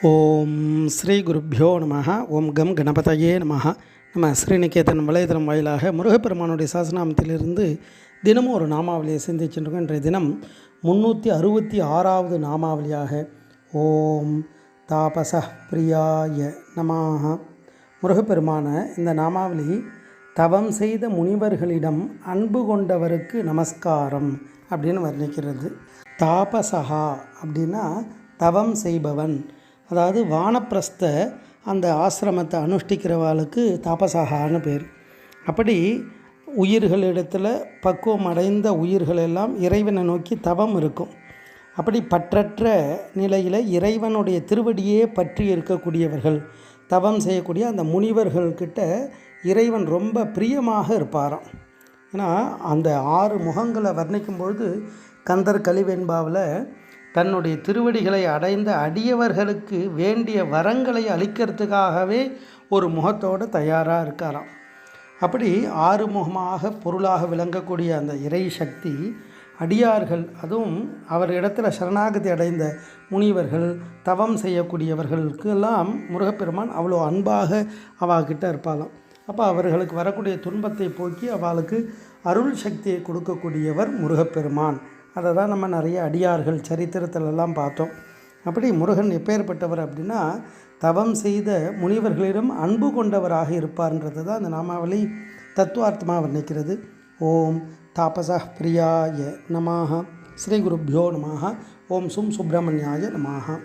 ஓம் ஸ்ரீ குருப்பியோ நம ஓம் கம் கணபதையே நம நம்ம ஸ்ரீநிகேதன் வலைதளம் வாயிலாக முருகப்பெருமானுடைய சாசனாமத்திலிருந்து தினமும் ஒரு நாமாவளியை சிந்திச்சுருக்கோம். இன்றைய தினம் முந்நூற்றி அறுபத்தி ஆறாவது நாமாவளியாக ஓம் தாபச பிரியாய நமாக முருகப்பெருமான இந்த நாமாவளி தவம் செய்த முனிவர்களிடம் அன்பு கொண்டவருக்கு நமஸ்காரம் அப்படின்னு வர்ணிக்கிறது. தாபசகா அப்படின்னா தவம் செய்பவன். அதாவது வானப்பிரஸ்த அந்த ஆசிரமத்தை அனுஷ்டிக்கிறவாளுக்கு தாபசகான்னு பேர். அப்படி உயிர்களிடத்தில் பக்குவம் அடைந்த உயிர்கள் எல்லாம் இறைவனை நோக்கி தவம் இருக்கும். அப்படி பற்றற்ற நிலையில் இறைவனுடைய திருவடியே பற்றி இருக்கக்கூடியவர்கள். தவம் செய்யக்கூடிய அந்த முனிவர்கள்கிட்ட இறைவன் ரொம்ப பிரியமாக இருப்பாராம். ஏன்னா அந்த ஆறு முகங்களை வர்ணிக்கும் பொழுது கந்தர் கலிவெண்பாவில் தன்னுடைய திருவடிகளை அடைந்த அடியவர்களுக்கு வேண்டிய வரங்களை அளிக்கிறதுக்காகவே ஒரு முகத்தோடு தயாராக இருக்காராம். அப்படி ஆறுமுகமாக பொருளாக விளங்கக்கூடிய அந்த இறை சக்தி அடியார்கள் அதுவும் அவர் இடத்துல சரணாகதி அடைந்த முனிவர்கள் தவம் செய்யக்கூடியவர்களுக்கு எல்லாம் முருகப்பெருமான் அவ்வளோ அன்பாக அவாகிட்ட இருப்பாளாம். அப்போ அவர்களுக்கு வரக்கூடிய துன்பத்தை போக்கி அவளுக்கு அருள் சக்தியை கொடுக்கக்கூடியவர் முருகப்பெருமான். அதை தான் நம்ம நிறைய அடியார்கள் சரித்திரத்திலெல்லாம் பார்த்தோம். அப்படி முருகன் எப்பேற்பட்டவர் அப்படின்னா தவம் செய்த முனிவர்களிடம் அன்பு கொண்டவராக இருப்பார்ன்றது தான் அந்த நாமாவளி தத்துவார்த்தமாக வர்ணிக்கிறது. ஓம் தாபச பிரியாய நமாக ஸ்ரீ குருப்பியோ நமாக ஓம் சும் சுப்பிரமணியாய நமாக